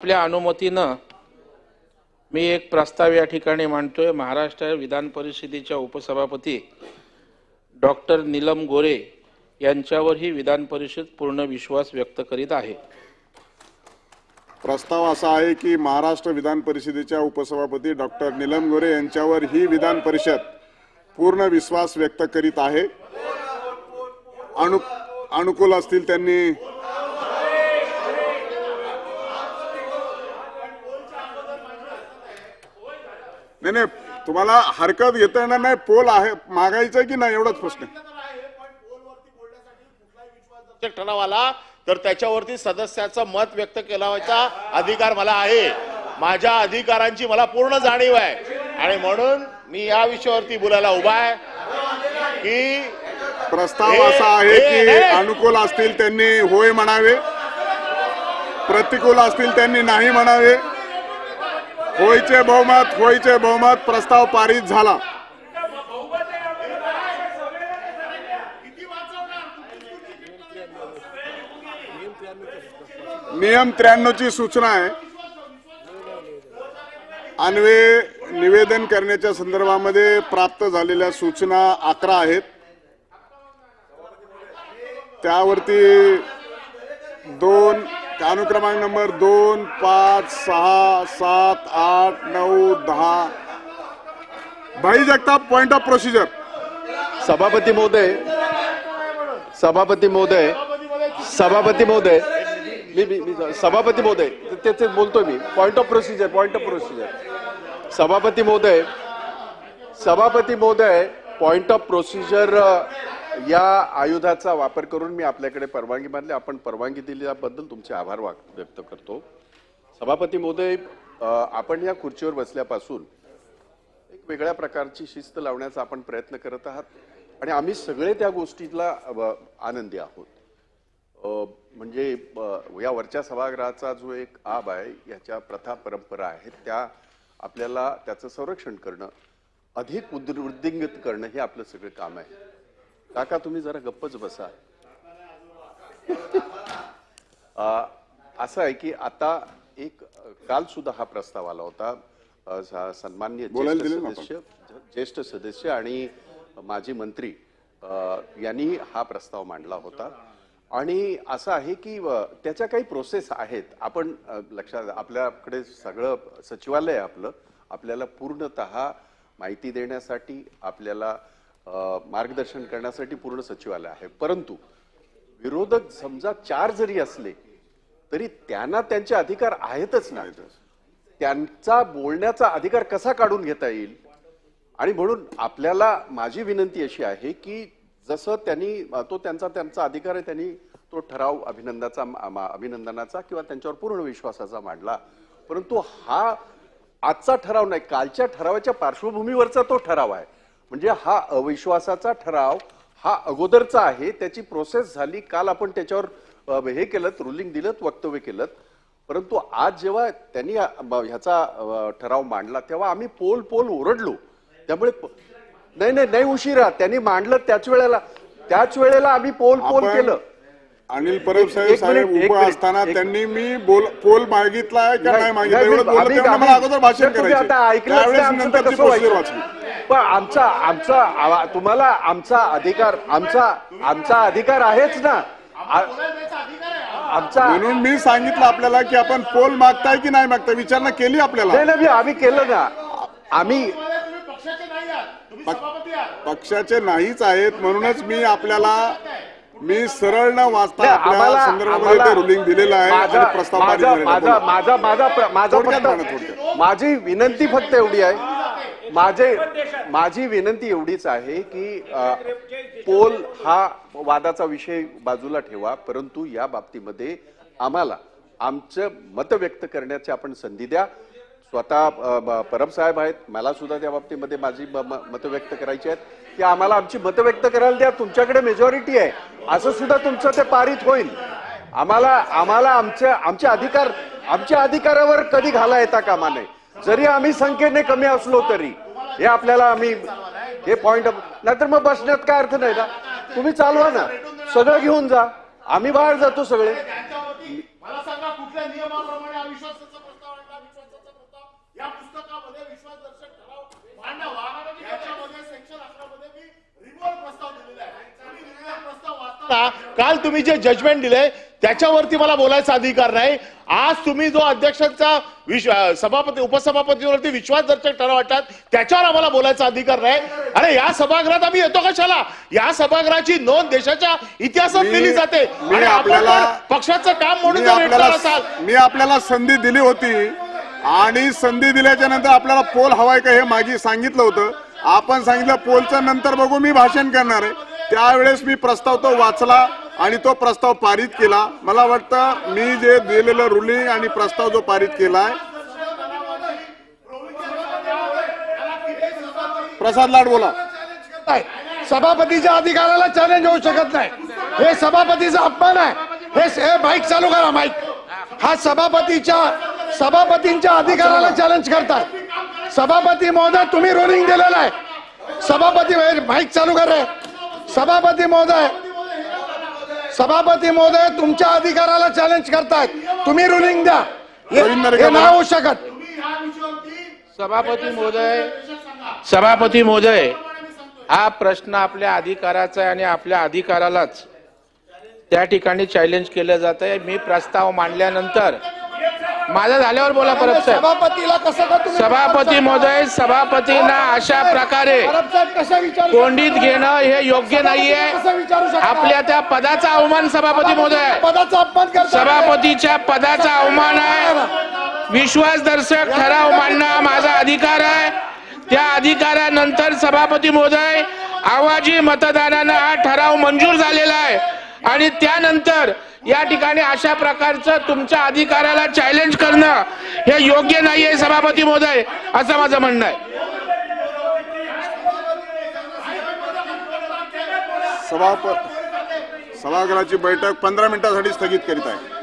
आपल्या अनुमतीनं मी एक प्रस्ताव या ठिकाणी मांडतोय. महाराष्ट्र विधान परिषदेच्या उपसभापती डॉक्टर नीलम गोरे यांच्यावरही विधान परिषद पूर्ण विश्वास व्यक्त करीत आहे. प्रस्ताव असा आहे की महाराष्ट्र विधान परिषदेच्या उपसभापती डॉक्टर नीलम गोरे यांच्यावर ही विधान परिषद पूर्ण विश्वास व्यक्त करीत आहे. अनु अनुकूल असतील त्यांनी नाही नाही तुम्हाला हरकत घेता येणार नाही पोल आहे मागायचं की नाही एवढाच प्रश्न ठराव आला तर त्याच्यावरती सदस्याचं मत व्यक्त केलाचा अधिकार मला आहे माझ्या अधिकारांची मला पूर्ण जाणीव आहे आणि म्हणून मी या विषयावरती बोलायला उभा आहे की प्रस्ताव असा आहे की. अनुकूल असतील त्यांनी होय म्हणावे प्रतिकूल असतील त्यांनी नाही म्हणावे होयचे बहुमत होयचे बहुमत प्रस्ताव पारित झाला. नियम त्र्याण्णवची सूचना आहे. अन्वे निवेदन करण्याच्या संदर्भामध्ये प्राप्त झालेल्या सूचना अकरा आहेत. त्यावरती दोन अनुक्रमांक नंबर दोन पाच सहा सात आठ नऊ दहा. भाई जगताप पॉइंट ऑफ प्रोसिजर सभापती महोदय सभापती महोदय सभापती महोदय. मी मी मी- सभापती महोदय ते बोलतोय मी. Point of procedure point of procedure सभापती महोदय सभापती महोदय पॉइंट ऑफ प्रोसिजर या आयुधाचा वापर करून मी आपल्याकडे परवानगी मानली. आपण परवानगी दिल्याबद्दल तुमचे आभार व्यक्त करतो. सभापती महोदय आपण या खुर्चीवर बसल्यापासून एक वेगळ्या प्रकारची शिस्त लावण्याचा आपण प्रयत्न करत आहात आणि आम्ही सगळे त्या गोष्टीला आनंदी आहोत. म्हणजे या वरच्या सभागृहाचा जो एक आब आहे याच्या प्रथा परंपरा आहेत त्या आपल्याला त्याचं संरक्षण करणं अधिक उद्वृद्धिंगत करणं हे आपलं सगळं काम आहे. काका तुम्ही जरा गप्पच बसा. असं आहे की आता एक काल सुद्धा हा प्रस्ताव आला होता. अ, स- सन्माननीय बोलायला ज्येष्ठ दिलं ना आपण. सदस्य ज्येष्ठ सदस्य आणि माजी मंत्री यांनी हा प्रस्ताव मांडला होता. आणि असं आहे की त्याच्या काही प्रोसेस आहेत. आपण लक्षात आपल्याकडे सगळं सचिवालय आपलं. आपल्याला पूर्णतः माहिती देण्यासाठी आपल्याला मार्गदर्शन करण्यासाठी पूर्ण सचिवालय आहे. परंतु विरोधक समजा चार जरी असले तरी त्यांना त्यांचे अधिकार आहेतच नाही त्यांचा बोलण्याचा अधिकार कसा काढून घेता येईल? आणि म्हणून आपल्याला माझी विनंती अशी आहे की जसं त्यांनी तो त्यांचा त्यांचा अधिकार आहे त्यांनी तो ठराव अभिनंदाचा मा- अभिनंदनाचा किंवा त्यांच्यावर पूर्ण विश्वासाचा मांडला. परंतु हा आजचा ठराव नाही कालच्या ठरावाच्या पार्श्वभूमीवरचा तो ठराव आहे. म्हणजे हा अविश्वासाचा ठराव हा अगोदरचा आहे त्याची प्रोसेस झाली काल आपण त्याच्यावर हे केलं रुलिंग दिलं वक्तव्य केलं. परंतु आज जेव्हा त्यांनी ह्याचा ठराव मांडला तेव्हा आम्ही पोल पोल ओरडलो. त्यामुळे नाही नाही नाही उशिरा. त्यांनी मांडलं त्याच वेळेला त्याच वेळेला आम्ही पोल पोल केलं. अनिल परब साहेब साहेब उभं असताना त्यांनी मी बोल पोल मागितला आहे का नाही मागितला? नाही, एवढं मी- बोलत आम्ही- तेव्हा मला आम्ही- अगोदर भाषण करायचे. त्यावेळेस? वाचली. पण आमचा आमचा आवा- तुम्हाला आमचा अधिकार आमचा आमचा अधिकार आहेच ना. आ- आमचा म्हणून मी सांगितलं आपल्याला की आपण पोल मागताय की नाही मागताय? विचारणा केली आपल्याला. नाही नाही आम्ही केलं ना. आम्ही पक्षाचे नाहीच आहेत म्हणूनच मी आपल्याला मी सरळ न वाचता आपल्या संदर्भामध्ये रुलिंग दिलेलं आहे. माझा आणि प्रस्ताव पारित माझा. माझा. माझा विनंती फक्त एवढी आहे. माझे माझी विनंती एवढीच आहे की पोल हा वादाचा विषय बाजूला ठेवा. परंतु या बाबतीमध्ये आम्हाला आमचं मत व्यक्त करण्याची आपण संधी द्या. स्वतः अ, ब- परब साहेब आहेत. मला सुद्धा त्या बाबतीमध्ये माझी मतं व्यक्त करायची आहेत. की आम्हाला आमची मतं व्यक्त करायला द्या तुमच्याकडे मेजॉरिटी आहे. असं सुद्धा तुमचं ते पारित होईल. आम्हाला आम्हाला आमच्या आमचे अधिकार आमच्या अधिकारावर कधी घाला येता कामा नये. जरी आम्ही संख्येने कमी असलो तरी हे आपल्याला आम्ही हे पॉइंट नाहीतर मग बसण्यात काय अर्थ नाही ना? तुम्ही चालवा ना. सगळं घेऊन जा. आम्ही बाहेर जातो सगळे मला सांगा कुठल्या नियमाप्रमाणे हा विषय विश्वासाचा प्रस्ताव आणला विश्वासाचा प्रस्ताव या पुस्तकामध्ये विश्वासदर्शक ठराव मांडावा याच्यामध्ये सेक्शन अकरा मध्ये मी रिमोट प्रस्ताव दिलेला आहे तुम्ही रिमोट वाचताना काल तुम्ही जे जजमेंट दिले त्याच्यावरती मला बोलायचा अधिकार नाही. आज तुम्ही जो अध्यक्षांचा विश्व सभापती उपसभापतीवरती विश्वासदर्शक ठराव वाटतात त्याच्यावर आम्हाला बोलायचा अधिकार नाही. अरे या सभागृहात आम्ही येतो कशाला? या सभागृहाची नोंद देशाच्या इतिहासात केली जाते. आणि आपल्याला- पक्षाचं काम म्हणून मी आपल्याला मी आपल्याला संधी दिली होती. आणि संधी दिल्याच्या नंतर आपल्याला पोल हवाय का हे मागे सांगितलं होतं. आपण सांगितलं पोलचं नंतर बघू मी भाषण करणार आहे. त्यावेळेस मी प्रस्ताव तो वाचला आणि तो प्रस्ताव पारित केला. मला वाटतं मी जे दिलेलं रुलिंग आणि प्रस्ताव जो पारित केलाय प्रसाद लाड बोला. सभापतीच्या अधिकाराला चॅलेंज होऊ शकत नाही. हे सभापतीचा अपमान आहे. हे बाईक माईक चालू करा माईक हा सभापतीच्या सभापतींच्या अधिकाराला चॅलेंज करतात. सभापती महोदय तुम्ही रोलिंग दिलेला आहे. सभापती माईक चालू करा सभापती महोदय सभापती महोदय तुमच्या अधिकाराला चॅलेंज करतायत. तुम्ही रुलिंग द्या. हे नाही होऊ शकत. सभापती महोदय सभापती महोदय हा प्रश्न आपल्या अधिकाराचा आहे आणि आपल्या अधिकारालाच. त्या ठिकाणी चॅलेंज केलं जात आहे मी प्रस्ताव मांडल्यानंतर माझं झाल्यावर बोला परब साहेब सभापतीला कसं का तुम्ही सभापती महोदय सभापतींना अशा प्रकारे परब साहेब कसं विचारू कोंडीत घेणं हे योग्य नाहीये. कसं विचारू शकता? आपल्या त्या पदाचा अवमान सभापती महोदय पदाचा अपमान करता सभापतीच्या पदाचा अवमान आहे. विश्वासदर्शक ठराव मांडणं हा माझा अधिकार आहे. त्या अधिकारानंतर सभापती महोदय आवाजी मतदानानं हा ठराव मंजूर झालेला आहे. आणि त्यानंतर या ठिकाणी अशा प्रकारचं तुमच्या अधिकाराला चॅलेंज करणं हे योग्य नाहीये सभापती महोदय असं माझं म्हणणं आहे. सभापती सभागृहाची बैठक पंधरा मिनिटांसाठी स्थगित करीत आहे.